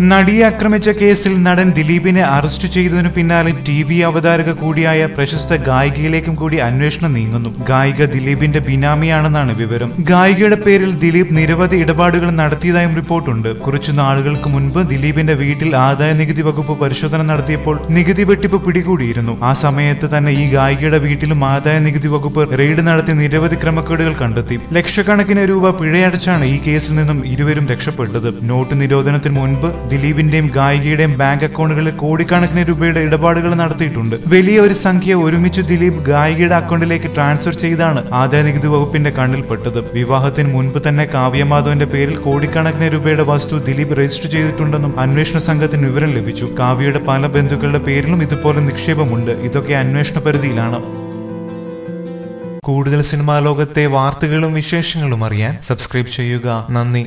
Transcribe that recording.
നടിയെ ആക്രമിച്ച കേസിൽ നടൻ ദിലീപിനെ അറസ്റ്റ് ചെയ്തതിനു പിന്നാലെ ടി വി അവതാരക കൂടിയായ പ്രശസ്ത ഗായികയിലേക്കും കൂടി അന്വേഷണം നീങ്ങുന്നു. ഗായിക ദിലീപിന്റെ ബിനാമിയാണെന്നാണ് വിവരം. ഗായികയുടെ പേരിൽ ദിലീപ് നിരവധി ഇടപാടുകൾ നടത്തിയതായും റിപ്പോർട്ടുണ്ട്. കുറച്ചു നാളുകൾക്ക് മുൻപ് ദിലീപിന്റെ വീട്ടിൽ ആദായ നികുതി വകുപ്പ് പരിശോധന നടത്തിയപ്പോൾ നികുതി വെട്ടിപ്പ് പിടികൂടിയിരുന്നു. ആ സമയത്ത് തന്നെ ഈ ഗായികയുടെ വീട്ടിലും ആദായ നികുതി വകുപ്പ് റെയ്ഡ് നടത്തി നിരവധി ക്രമക്കേടുകൾ കണ്ടെത്തി. ലക്ഷക്കണക്കിന് രൂപ പിഴയടച്ചാണ് ഈ കേസിൽ നിന്നും ഇരുവരും രക്ഷപ്പെട്ടത്. നോട്ട് നിരോധനത്തിന് മുൻപ് ദിലീപിന്റെയും ഗായികയുടെയും ബാങ്ക് അക്കൗണ്ടുകളിൽ കോടിക്കണക്കിന് രൂപയുടെ ഇടപാടുകൾ നടത്തിയിട്ടുണ്ട്. വലിയ ഒരു സംഖ്യ ഒരുമിച്ച് ദിലീപ് ഗായികയുടെ അക്കൗണ്ടിലേക്ക് ട്രാൻസ്ഫർ ചെയ്താണ് ആദായ നികുതി വകുപ്പിന്റെ കണ്ണിൽപ്പെട്ടത് വിവാഹത്തിന് മുൻപ് തന്നെ കാവ്യമാധവന്റെ പേരിൽ കോടിക്കണക്കിന് രൂപയുടെ വസ്തു ദിലീപ് രജിസ്റ്റർ ചെയ്തിട്ടുണ്ടെന്നും അന്വേഷണ സംഘത്തിന് വിവരം ലഭിച്ചു. കാവ്യയുടെ പല ബന്ധുക്കളുടെ പേരിലും ഇതുപോലെ നിക്ഷേപമുണ്ട്. ഇതൊക്കെ അന്വേഷണ പരിധിയിലാണ്. കൂടുതൽ സിനിമാ ലോകത്തെ വാർത്തകളും വിശേഷങ്ങളും അറിയാൻ സബ്സ്ക്രൈബ് ചെയ്യുക. നന്ദി.